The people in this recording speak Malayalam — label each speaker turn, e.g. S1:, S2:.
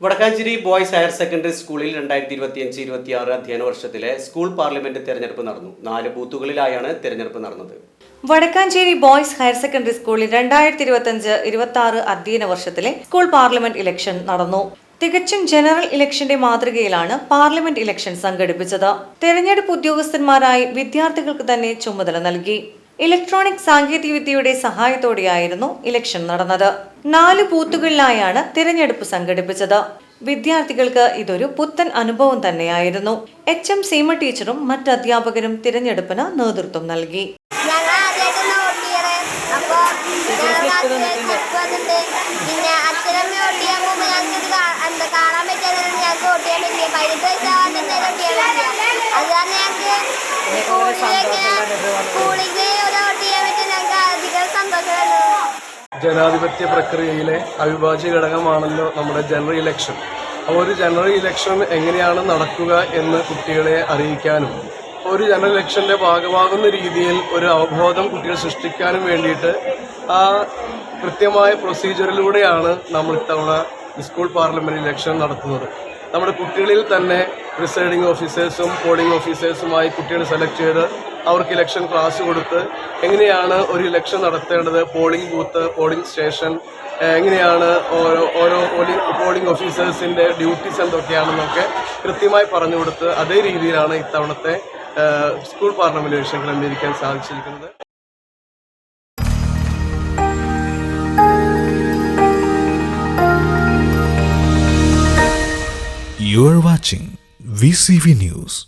S1: വടക്കാഞ്ചേരി ബോയ്സ് ഹയർ സെക്കൻഡറി സ്കൂളിൽ രണ്ടായിരത്തി ഇരുപത്തിയഞ്ച് ഇരുപത്തിയാറ് അധ്യയന വർഷത്തിലെ സ്കൂൾ പാർലമെന്റ് തെരഞ്ഞെടുപ്പ് നടന്നു. നാല് ബൂത്തുകളിലായാണ് തെരഞ്ഞെടുപ്പ് നടന്നത്.
S2: വടക്കാഞ്ചേരി ബോയ്സ് ഹയർ സെക്കൻഡറി സ്കൂളിൽ രണ്ടായിരത്തി ഇരുപത്തിയഞ്ച് ഇരുപത്തി ആറ് അധ്യയന വർഷത്തിലെ സ്കൂൾ പാർലമെന്റ് ഇലക്ഷൻ നടന്നു. തികച്ചും ജനറൽ ഇലക്ഷന്റെ മാതൃകയിലാണ് പാർലമെന്റ് ഇലക്ഷൻ സംഘടിപ്പിച്ചത്. തെരഞ്ഞെടുപ്പ് ഉദ്യോഗസ്ഥന്മാരായി വിദ്യാർത്ഥികൾക്ക് തന്നെ ചുമതല നൽകി. ഇലക്ട്രോണിക് സാങ്കേതികവിദ്യയുടെ സഹായത്തോടെയായിരുന്നു ഇലക്ഷൻ നടന്നത്. നാല് ബൂത്തുകളിലായാണ് തിരഞ്ഞെടുപ്പ് സംഘടിപ്പിച്ചത്. വിദ്യാർത്ഥികൾക്ക് ഇതൊരു പുത്തൻ അനുഭവം തന്നെയായിരുന്നു. എച്ച് എം സീമ ടീച്ചറും മറ്റ് അധ്യാപകരും തിരഞ്ഞെടുപ്പിന് നേതൃത്വം നൽകി.
S3: പിന്നെ അച്ഛനമ്മ വോട്ട് ചെയ്യാൻ പോകുമ്പോൾ ഞങ്ങൾക്ക് ഇത് എന്താ കാണാൻ പറ്റാതെ ഞങ്ങൾക്ക് വോട്ട് ചെയ്യാൻ പറ്റില്ല പതിനെട്ട് വയസ്സാവാൻ
S4: ജനാധിപത്യ പ്രക്രിയയിലെ അവിഭാജ്യ ഘടകമാണല്ലോ നമ്മുടെ ജനറൽ ഇലക്ഷൻ അപ്പോൾ ഒരു ജനറൽ ഇലക്ഷൻ എങ്ങനെയാണ് നടക്കുക എന്ന് കുട്ടികളെ അറിയിക്കാനും ഒരു ജനറൽ ഇലക്ഷന്റെ ഭാഗമാകുന്ന രീതിയിൽ ഒരു അവബോധം കുട്ടികൾ സൃഷ്ടിക്കാനും വേണ്ടിയിട്ട് ആ കൃത്യമായ പ്രൊസീജിയറിലൂടെയാണ് നമ്മൾ ഇത്തവണ സ്കൂൾ പാർലമെന്റ് ഇലക്ഷൻ നടത്തുന്നത്. നമ്മുടെ കുട്ടികളിൽ തന്നെ പ്രിസൈഡിംഗ് ഓഫീസേഴ്സും പോളിംഗ് ഓഫീസേഴ്സുമായി കുട്ടികളെ സെലക്ട് ചെയ്ത് അവർക്ക് ഇലക്ഷൻ ക്ലാസ് കൊടുത്ത് എങ്ങനെയാണ് ഒരു ഇലക്ഷൻ നടത്തേണ്ടത്? പോളിംഗ് ബൂത്ത് പോളിംഗ് സ്റ്റേഷൻ എങ്ങനെയാണ് ഓരോ ഓരോ പോളിംഗ് പോളിംഗ് ഓഫീസേഴ്സിന്റെ ഡ്യൂട്ടീസ് എന്തൊക്കെയാണെന്നൊക്കെ കൃത്യമായി പറഞ്ഞു കൊടുത്ത് അതേ രീതിയിലാണ് ഇത്തവണത്തെ സ്കൂൾ പാർലമെന്റ് ഇലക്ഷൻ ക്രമീകരിക്കാൻ സാധിച്ചിരിക്കുന്നത്.
S5: VCV News.